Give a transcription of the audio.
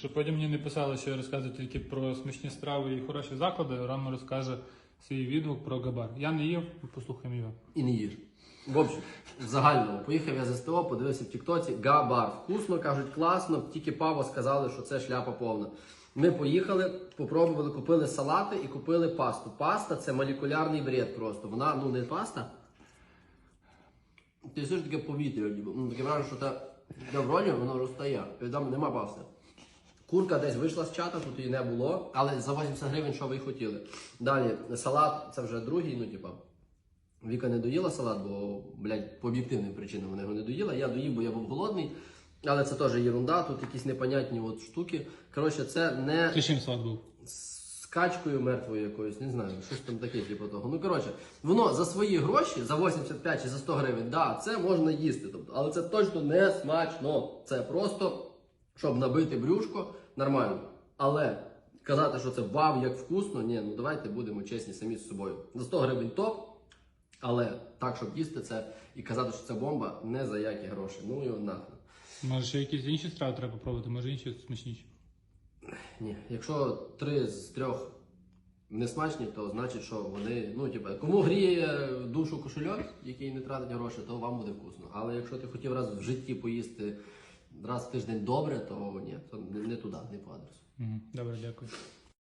Щоб потім мені не писали, що я розказую тільки про смачні страви і хороші заклади, Рома розкаже свій відгук про габар. Я не їв, послухаємо його. І не їж. В общем, в поїхав я з СТО, подивився в Тіктоці, габар. Вкусно, кажуть, класно, тільки Паво сказали, що це шляпа повна. Ми поїхали, попробували, купили салати і купили пасту. Паста це молекулярний бред просто. Вона ну не паста. Ти все ж таке повітря, ніби. Ну, таке враження, що та в роні, воно розтає. Там нема пасти. Курка десь вийшла з чата, тут її не було, але за 80 гривень, що ви й хотіли. Далі салат, це вже другий, ну типа. Віка не доїла салат, бо, блядь, по об'єктивним причинам вона його не доїла. Я доїв, бо я був голодний. Але це теж єрунда, тут якісь непонятні от штуки. Коротше, це не Ти чим салат був? з качкою мертвою якоюсь, не знаю, щось там таке, типу того. Ну коротше, воно за свої гроші, за 85 чи за 100 гривень, да, це можна їсти. Тобто, але це точно не смачно. Це просто щоб набити брюшко, нормально. Але казати, що це вау, як вкусно, ні, ну давайте будемо чесні самі з собою. За 100 гривень топ, але так, щоб їсти це і казати, що це бомба, не за які гроші. Ну його нахрен. Може, ще якісь інші страви треба пробувати, може інші смачніші. Ні, якщо три з трьох не смачні, то значить, що вони, ну типу, кому гріє душу кошельок, який не тратить гроші, то вам буде вкусно. Але якщо ти хотів раз в житті поїсти раз в тиждень добре, то ні, то не, туди, не по адресу. Добре, дякую.